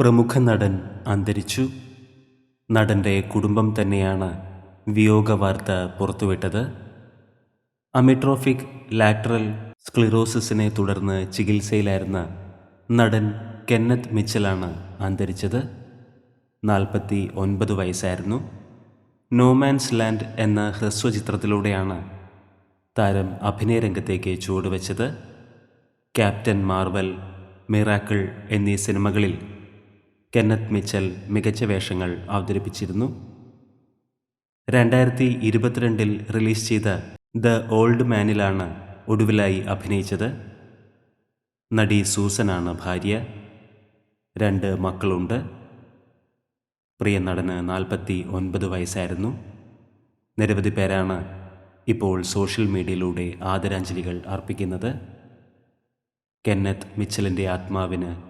പ്രമുഖ നടൻ അന്തരിച്ചു. നടന്റെ കുടുംബം തന്നെയാണ് വിയോഗ വാർത്ത പുറത്തുവിട്ടത്. അമിട്രോഫിക് ലാറ്ററൽ സ്ക്ലിറോസിസിനെ തുടർന്ന് ചികിത്സയിലായിരുന്ന നടൻ കെന്നത്ത് മിച്ചലാണ് അന്തരിച്ചത്. നാൽപ്പത്തി ഒൻപത് വയസ്സായിരുന്നു നോമാൻസ് ലാൻഡ് എന്ന ഹ്രസ്വചിത്രത്തിലൂടെയാണ് താരം അഭിനയരംഗത്തേക്ക് ചുവടുവെച്ചത്. ക്യാപ്റ്റൻ മാർവൽ മിറാക്കിൾ എന്നീ സിനിമകളിൽ കെന്നത്ത് മിച്ചൽ മികച്ച വേഷങ്ങൾ അവതരിപ്പിച്ചിരുന്നു. രണ്ടായിരത്തി ഇരുപത്തിരണ്ടിൽ റിലീസ് ചെയ്ത ദ ഓൾഡ് മാനിലാണ് ഒടുവിലായി അഭിനയിച്ചത്. നടി സൂസനാണ് ഭാര്യ. രണ്ട് മക്കളുണ്ട്. പ്രിയ നടന് നാൽപ്പത്തി ഒൻപത് വയസ്സായിരുന്നു. നിരവധി പേരാണ് ഇപ്പോൾ സോഷ്യൽ മീഡിയയിലൂടെ ആദരാഞ്ജലികൾ അർപ്പിക്കുന്നത്. കെന്നത്ത് മിച്ചലിന്റെ ആത്മാവിന്